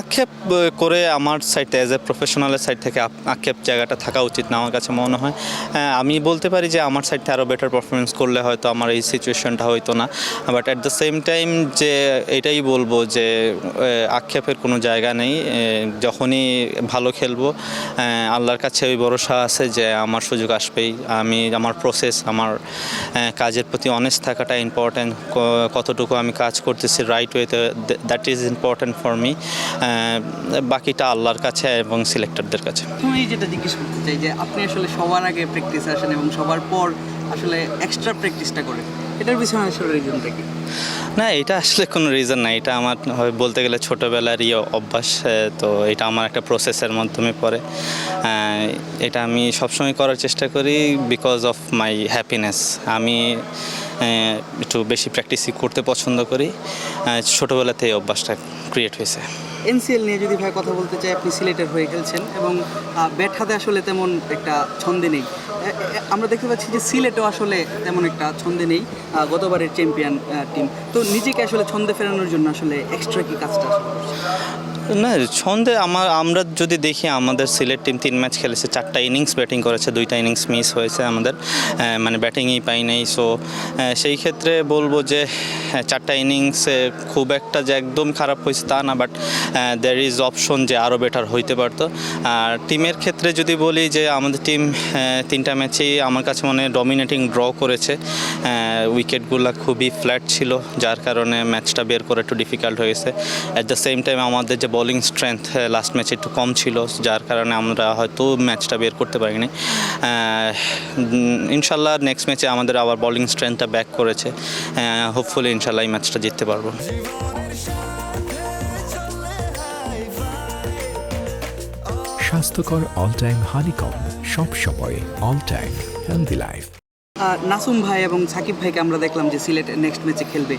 আক্ষেপ করে আমার সাইড অ্যাজ এ প্রফেশনালের সাইড থেকে আক্ষেপ জায়গাটা থাকা উচিত না আমার কাছে মনে হয়। আমি বলতে পারি যে আমার সাইড থেকে আরও বেটার পারফরমেন্স করলে হয়তো আমার এই সিচুয়েশনটা হইতো না। But at the same time যে এটাই বলব যে আক্ষেপের কোনো জায়গা নেই। যখনই ভালো খেলব আল্লাহর কাছে ওই ভরসা আছে যে আমার সুযোগ আসবেই। আমি, আমার প্রসেস আমার কাজের প্রতি অনেস্ট থাকাটা ইম্পর্ট্যান্ট কতটুকু আমি কাজ করতেছি রাইট ওয়েতে that is important for me বাকিটা আল্লাহর কাছে এবং সিলেক্টরদের কাছে। আমি যেটা জিজ্ঞেস করতে চাই যে আপনি আসলে সবার আগে প্র্যাকটিস আসেন এবং সবার পর আসলে এক্সট্রা প্র্যাকটিসটা করেন এটার পিছনে আসলে রিজনটা কি? না এটা আসলে কোনো রিজন না এটা আমার বলতে গেলে ছোটোবেলারই অভ্যাস তো এটা আমার একটা প্রসেসের মাধ্যমে পড়ে। এটা আমি সবসময় করার চেষ্টা করি বিকজ অফ মাই হ্যাপিনেস আমি একটু বেশি প্র্যাকটিসই করতে পছন্দ করি। আহ, ছোটোবেলাতে এই অভ্যাসটা ক্রিয়েট হয়েছে। এনসিএল নিয়ে যদি ভাই কথা বলতে চাই, আপনি সিলেটের হয়ে খেলছেন এবং ব্যাট হাতে আসলে তেমন একটা ছন্দে নেই আমরা দেখতে পাচ্ছি যে সিলেটও আসলে তেমন একটা ছন্দে নেই গতবারের চ্যাম্পিয়ন টিম তো নিজেকে আসলে ছন্দে ফেরানোর জন্য আসলে এক্সট্রা কি কাজটা? না, ছন্দে আমার, আমরা যদি দেখি আমাদের সিলেট টিম তিন ম্যাচ খেলেছে, চারটা ইনিংস ব্যাটিং করেছে, দুইটা ইনিংস মিস হয়েছে আমাদের মানে ব্যাটিংই পাই নাই। সো সেই ক্ষেত্রে বলব যে চারটা ইনিংসে খুব একটা যে একদম খারাপ হয়েছে তা না বাট দ্যার ইজ অপশন যে আরও বেটার হইতে পারতো। আর টিমের ক্ষেত্রে যদি বলি যে, আমাদের টিম তিনটা ম্যাচেই আমার কাছে মনে ডমিনেটিং ড্র করেছে। উইকেটগুলো খুবই ফ্ল্যাট ছিল, যার কারণে ম্যাচটা বের করা একটু ডিফিকাল্ট হয়েছে অ্যাট দ্য সেম টাইম আমাদের যে বোলিং স্ট্রেংথ লাস্ট ম্যাচে একটু কম ছিল, যার কারণে আমরা হয়তো ম্যাচটা বের করতে পারিনি। ইনশাল্লাহ নেক্সট ম্যাচে আমাদের আবার বোলিং স্ট্রেংথটা ব্যাক করেছে। হোপফুলি ইনশাল্লাহ এই ম্যাচটা জিততে পারব। স্বাস্থ্যকর অল টাইম হানিকম সব সময় all time healthy life Nasum ভাই এবং সাকিব ভাইকে আমরা দেখলাম যে সিলেট নেক্সট ম্যাচে খেলবে।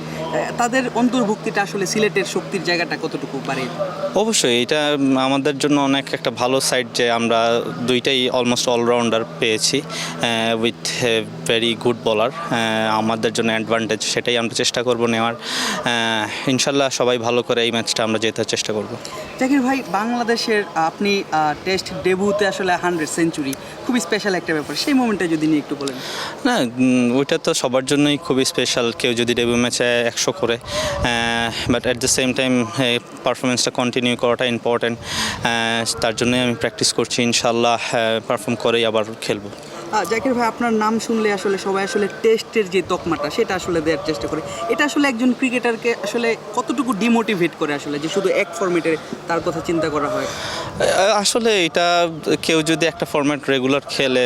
তাদের অন্তর্ভুক্তিটা আসলে সিলেটের শক্তির জায়গাটা কতটুকু পারে? অবশ্যই এটা আমাদের জন্য অনেক একটা ভালো সাইড যে আমরা দুইটাই অলমোস্ট অলরাউন্ডার পেয়েছি উইথ ভেরি গুড বলার আমাদের জন্য অ্যাডভান্টেজ সেটাই আমরা চেষ্টা করব নেওয়ার। ইনশাল্লাহ সবাই ভালো করে এই ম্যাচটা আমরা জেতার চেষ্টা করব। জাকির ভাই বাংলাদেশের আপনি টেস্ট ডেবুতে আসলে হান্ড্রেড সেঞ্চুরি খুবই স্পেশাল একটা ব্যাপার। সেই মোমেন্টটা যদি নিয়ে একটু বলেন। না ওইটা তো সবার জন্যই খুবই স্পেশাল কেউ যদি ডেবিউ ম্যাচে একশো করে but at the same time পারফরমেন্সটা কন্টিনিউ করাটা ইম্পর্ট্যান্ট তার জন্যই আমি প্র্যাকটিস করছি ইনশাল্লাহ পারফর্ম করেই আবার খেলব। জাকির ভাই, আপনার নাম শুনলে আসলে সবাই আসলে টেস্টের যে তকমাটা, সেটা আসলে দেওয়ার চেষ্টা করে। এটা আসলে একজন ক্রিকেটারকে আসলে কতটুকু ডিমোটিভেট করে আসলে, যে শুধু এক ফর্মেটে তার কথা চিন্তা করা হয়? আসলে এটা কেউ যদি একটা ফরম্যাট রেগুলার খেলে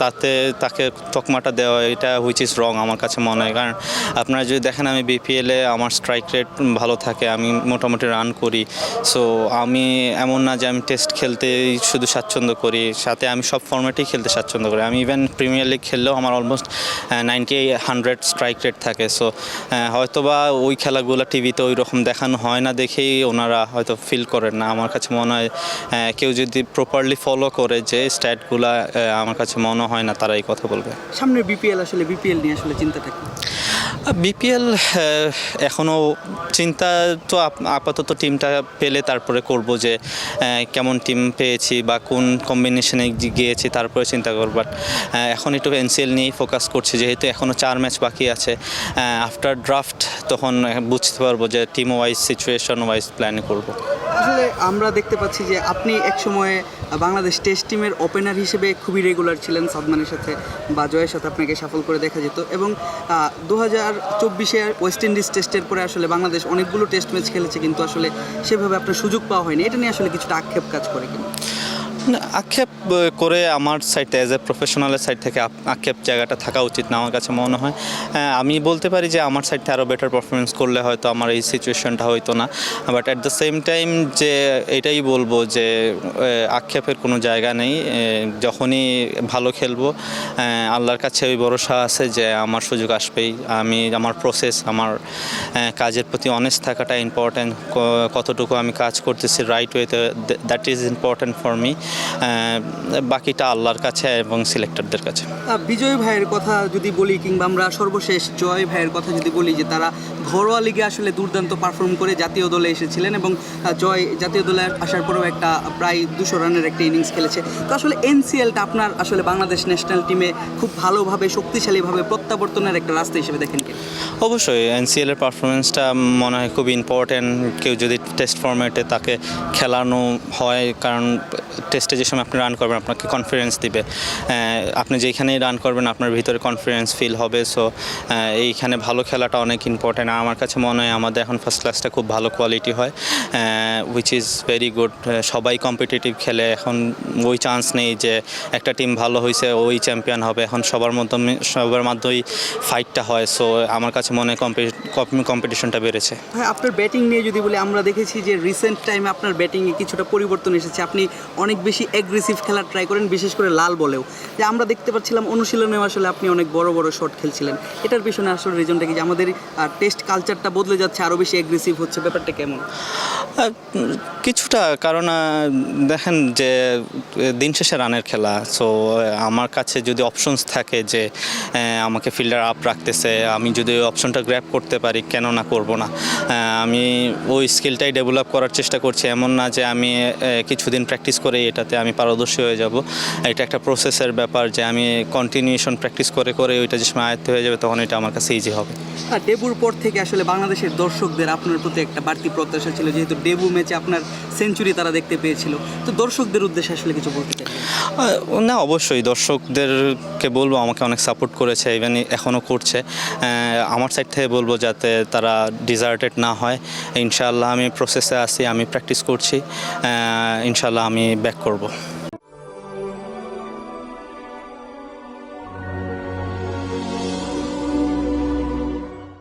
তাতে তাকে তকমাটা দেওয়া, এটা হুইচ ইজ রং আমার কাছে মনে হয়। কারণ আপনারা যদি দেখেন আমি বিপিএলে আমার স্ট্রাইক রেট ভালো থাকে, আমি মোটামুটি রান করি সো আমি এমন না যে আমি টেস্ট খেলতেই শুধু স্বাচ্ছন্দ্য করি, সাথে আমি সব ফর্ম্যাটেই খেলতে স্বাচ্ছন্দ্য করি। আমি ইভেন প্রিমিয়ার লিগ খেললেও আমার almost ninety hundred strike rate থাকে। সো হয়তোবা ওই খেলাগুলো টিভিতে ওই রকম দেখানো হয় না দেখেই ওনারা হয়তো ফিল করেন না। আমার কাছে মনে হয় কেউ যদি প্রপারলি ফলো করে যে স্ট্যাটগুলা আমার কাছে মনে হয় না তারা এই কথা বলবে। সামনে বিপিএল আসলে বিপিএল নিয়ে আসলে চিন্তাটা কি? বিপিএল এখনও চিন্তা তো আপ- আপাতত টিমটা পেলে তারপরে করব যে কেমন টিম পেয়েছি বা কোন কম্বিনেশনে গিয়েছি তারপরে চিন্তা করব। বাট এখন একটু এনসিএল নিয়েই ফোকাস করছি যেহেতু এখনও চার ম্যাচ বাকি আছে। আফটার ড্রাফট তখন বুঝতে পারব যে team wise situation wise plan করব। আসলে আমরা দেখতে পাচ্ছি যে আপনি এক সময়ে বাংলাদেশ টেস্ট টিমের ওপেনার হিসেবে খুবই রেগুলার ছিলেন সাদমানের সাথে বা জয়ের সাথে আপনাকে সাফল করে দেখা যেত এবং দু হাজার চব্বিশে ওয়েস্ট ইন্ডিজ টেস্টের পরে আসলে বাংলাদেশ অনেকগুলো টেস্ট ম্যাচ খেলেছে কিন্তু আসলে সেভাবে আপনার সুযোগ পাওয়া হয়নি। এটা নিয়ে আসলে কিছুটা আক্ষেপ কাজ করে কিন্তু আক্ষেপ করে আমার সাইড অ্যাজ এ প্রফেশনালের সাইড থেকে আক্ষেপ জায়গাটা থাকা উচিত না আমার কাছে মনে হয়। আমি বলতে পারি যে আমার সাইড থেকে আরও বেটার পারফরমেন্স করলে হয়তো আমার এই সিচুয়েশনটা হইতো না। But at the same time যে এটাই বলব যে আক্ষেপের কোনো জায়গা নেই। যখনই ভালো খেলব আল্লাহর কাছে ওই ভরসা আছে যে আমার সুযোগ আসবেই। আমি, আমার প্রসেস আমার কাজের প্রতি অনেস্ট থাকাটা ইম্পর্ট্যান্ট কতটুকু আমি কাজ করতেছি রাইট ওয়েতে that is important for me বাকিটা আল্লাহর কাছে এবং সিলেক্টরদের কাছে। বিজয় ভাইয়ের কথা যদি বলি কিংবা আমরা সর্বশেষ জয় ভাইয়ের কথা যদি বলি যে তারা ঘরোয়া লিগে আসলে দুর্দান্ত পারফর্ম করে জাতীয় দলে এসেছিলেন এবং জয় জাতীয় দলে আসার পরেও একটা প্রায় দুশো রানের একটা ইনিংস খেলেছে। তো আসলে এনসিএলটা আপনার আসলে বাংলাদেশ ন্যাশনাল টিমে খুব ভালোভাবে শক্তিশালীভাবে প্রত্যাবর্তনের একটা রাস্তা হিসেবে দেখেন কি? অবশ্যই এনসিএল এর পারফরমেন্সটা মনে হয় খুব ইম্পর্ট্যান্ট কেউ যদি টেস্ট ফরম্যাটে তাকে খেলানো হয় কারণ টেস্টে যে সময় আপনি রান করবেন, আপনাকে কনফিডেন্স দিবে। আপনি যেখানেই রান করবেন, আপনার ভিতরে কনফিডেন্স ফিল হবে। সো এইখানে ভালো খেলাটা অনেক ইম্পর্ট্যান্ট আমার কাছে মনে হয় আমাদের এখন ফার্স্ট ক্লাসটা খুব ভালো কোয়ালিটি হয়। উইচ ইজ ভেরি গুড সবাই কম্পিটিটিভ খেলে। এখন ওই চান্স নেই যে একটা টিম ভালো হয়েছে ওই চ্যাম্পিয়ন হবে। এখন সবার মাধ্যমে সবার মাধ্যমেই ফাইটটা হয়। সো আমার কাছে মনে হয় কম্পিটিশনটা বেড়েছে। ভাই, আপনার ব্যাটিং নিয়ে যদি বলি, আমরা দেখেছি যে রিসেন্ট টাইমে আপনার ব্যাটিংয়ে কিছুটা পরিবর্তন এসেছে। আপনি অনেক বেশি অ্যাগ্রেসিভ খেলা ট্রাই করেন, বিশেষ করে লাল বলেও। যে আমরা দেখতে পাচ্ছিলাম অনুশীলনেও আসলে আপনি অনেক বড় বড় শট খেলছিলেন। এটার পিছনে আসলে রিজনটা কি যে আমাদের টেস্ট কালচারটা বদলে যাচ্ছে আরও বেশি অ্যাগ্রেসিভ হচ্ছে, ব্যাপারটা কেমন? কিছুটা, কারণ দেখেন যে, দিন শেষে রানের খেলা সো আমার কাছে যদি অপশনস থাকে যে আমাকে ফিল্ডার আপ রাখতেছে, আমি যদি ওই অপশনটা গ্র্যাপ করতে পারি, কেন না করব না? আমি ওই স্কিলটাই ডেভেলপ করার চেষ্টা করছি, এমন না যে আমি কিছুদিন প্র্যাকটিস করে এটাতে আমি পারদর্শী হয়ে যাব। এটা একটা প্রসেসের ব্যাপার যে, আমি কন্টিনিউশন প্র্যাকটিস করে করে ওইটা যে সময় আয়ত্ত হয়ে যাবে, তখন এটা আমার কাছে ইজি হবে। ডেবুর পর থেকে আসলে বাংলাদেশের দর্শকদের আপনার প্রতি একটা বাড়তি প্রত্যাশা ছিল, যেহেতু ডেবু ম্যাচে আপনার সেঞ্চুরি তারা দেখতে পেয়েছিল। তো দর্শকদের উদ্দেশ্যে আসলে কিছু বলতে চাই। না, অবশ্যই দর্শকদেরকে বলব, আমাকে অনেক সাপোর্ট করেছে ইভেন এখনও করছে। আমার সাইড থেকে বলব যাতে তারা ডিজার্টেড না হয়। ইনশাআল্লাহ আমি প্রসেসে আছি, আমি প্র্যাকটিস করছি। ইনশাআল্লাহ আমি ব্যাক করব।